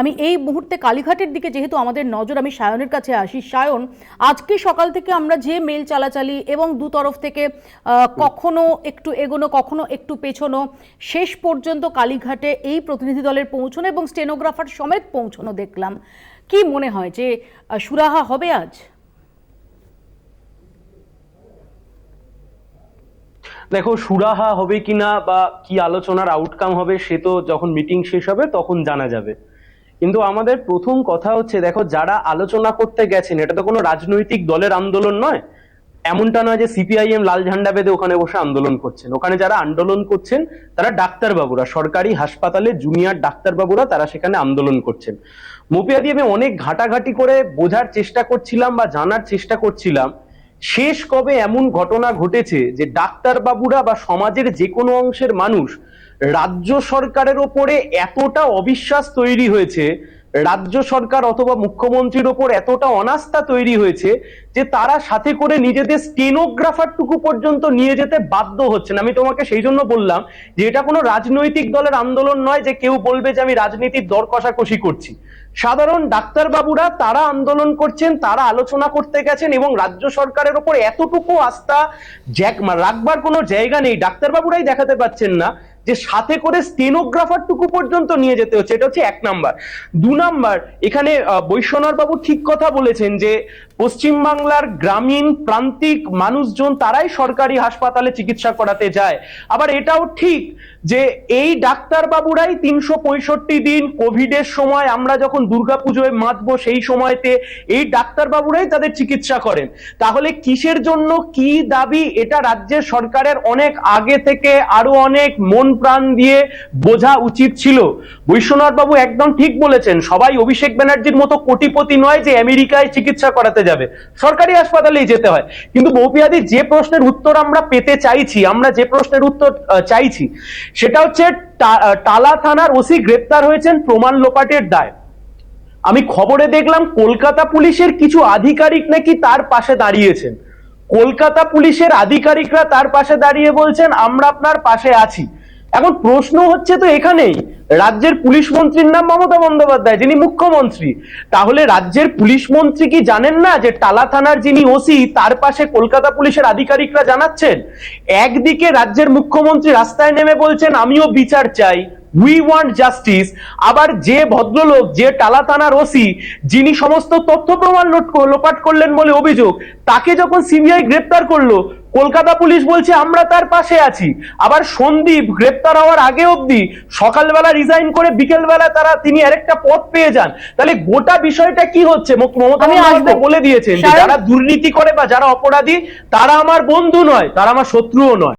আমি এই মুহূর্তে কালীঘাটের দিকে যেহেতু আমাদের নজর, আমি সায়নের কাছে আসি। সায়ন, আজকে সকাল থেকে আমরা যে মেল চালাচালি এবং দু তরফ থেকে কখনো একটু এগোনো, কখনো একটু পেছনো, শেষ পর্যন্ত কালীঘাটে এই প্রতিনিধি দলের পৌঁছনো এবং স্টেনোগ্রাফার সমেত পৌঁছনো দেখলাম। কি মনে হয় যে সুরাহা হবে আজ? দেখো, সুরাহা হবে কিনা বা কি আলোচনার আউটকাম হবে, সে তো যখন মিটিং শেষ হবে, তখন জানা যাবে। কিন্তু আমাদের প্রথম কথা হচ্ছে, দেখো, যারা আলোচনা করতে গেছেন, এটা তো কোনো রাজনৈতিক দলের আন্দোলন নয়, এমনটা নয় যে সিপিআইএম লাল ঝান্ডা বেঁধে ওখানে বসে আন্দোলন করছেন। ওখানে যারা আন্দোলন করছেন, তারা ডাক্তারবাবুরা, সরকারি হাসপাতালে জুনিয়র ডাক্তারবাবুরা তারা সেখানে আন্দোলন করছেন। মোপিয়াদি আমি অনেক ঘাটাঘাটি করে বোঝার চেষ্টা করছিলাম বা জানার চেষ্টা করছিলাম শেষ কবে এমন ঘটনা ঘটেছে যে ডাক্তার বাবুরা বা সমাজের যে কোনো অংশের মানুষ রাজ্য সরকারের ওপরে এতটা অবিশ্বাস তৈরি হয়েছে রাজ্য সরকার অথবা মুখ্যমন্ত্রীর ওপর এতটা অনাস্থা তৈরি হয়েছে যে তারা সাথে করে নিজেদের স্টেনোগ্রাফারটুকু পর্যন্ত নিয়ে যেতে বাধ্য হচ্ছেন আমি তোমাকে সেই জন্য বললাম যে এটা কোনো রাজনৈতিক দলের আন্দোলন নয় যে কেউ বলবে যে আমি রাজনীতির দর কষাকষি করছি। সাধারণ ডাক্তারবাবুরা তারা আন্দোলন করছেন, তারা আলোচনা করতে গেছেন এবং রাজ্য সরকারের ওপর এতটুকু আস্থা জ্যাক রাখবার কোনো জায়গা নেই। ডাক্তারবাবুরাই দেখাতে পাচ্ছেন না যে সাথে করে স্টেনোগ্রাফারটুকু পর্যন্ত নিয়ে যেতে হচ্ছে এটা হচ্ছে এক নাম্বার দু নাম্বার এখানে আহ, বৈশ্বনাথ বাবু ঠিক কথা বলেছেন যে পশ্চিমবাংলার গ্রামীণ প্রান্তিক মানুষজন তারাই সরকারি হাসপাতালে চিকিৎসা করাতে যায়। আবার এটাও ঠিক যে এই ডাক্তার বাবুরাই তিনশো পঁয়ষট্টি দিন কোভিডের সময় আমরা যখন দুর্গাপুজোয় মাতবো সেই সময়তে এই ডাক্তার বাবুরাই তাদের চিকিৎসা করেন। তাহলে কিসের জন্য কি দাবি? এটা রাজ্যের সরকারের অনেক আগে থেকে আরও অনেক মন প্রাণ দিয়ে বোঝা উচিত ছিল। বৈশ্বনাথ বাবু একদম ঠিক বলেছেন, সবাই অভিষেক ব্যানার্জির মতো কোটিপতি নয় যে আমেরিকায় চিকিৎসা করাতে যাবে। সরকারি হাসপাতালেই যেতে হয়। কিন্তু বৌপিয়াদি, যে প্রশ্নের উত্তর আমরা পেতে চাইছি, আমরা যে প্রশ্নের উত্তর চাইছি, সেটা হচ্ছে টালা থানার ওসি গ্রেপ্তার হয়েছেন প্রমাণ লোপাটের দায়। আমি খবরে দেখলাম কলকাতা পুলিশের কিছু আধিকারিক নাকি তার পাশে দাঁড়িয়েছেন। কলকাতা পুলিশের আধিকারিকরা তার পাশে দাঁড়িয়ে বলছেন, আমরা আপনার পাশে আছি। এখন প্রশ্ন হচ্ছে তো এখানেই, রাজ্যের পুলিশ মন্ত্রীর নাম মমতা বন্দ্যোপাধ্যায়, যিনি মুখ্যমন্ত্রী। তাহলে রাজ্যের পুলিশ মন্ত্রী কি জানেন না যে টালা থানার যিনি ওসি, তার পাশে কলকাতা পুলিশের আধিকারিকরা জানাচ্ছেন? একদিকে রাজ্যের মুখ্যমন্ত্রী রাস্তায় নেমে বলছেন, আমিও বিচার চাই। উই ওয়ান্ট জাস্টিস আবার যে ভদ্রলোক যে টালা থানার ওসি যিনি সমস্ত তথ্য প্রমাণ লোপাট করলেন বলে অভিযোগ তাকে যখন সিবিআই গ্রেপ্তার করল কলকাতা পুলিশ বলছে আমরা তার পাশে আছি। আবার সন্দীপ গ্রেপ্তার হওয়ার আগে অবধি সকালবেলা রিজাইন করে বিকেলবেলা তারা তিনি আরেকটা পদ পেয়ে যান। তাহলে গোটা বিষয়টা কি হচ্ছে? মমতা আমি আসব। বলে দিয়েছেন যারা দুর্নীতি করে বা যারা অপরাধী তারা আমার বন্ধু নয় তারা আমার শত্রুও নয়।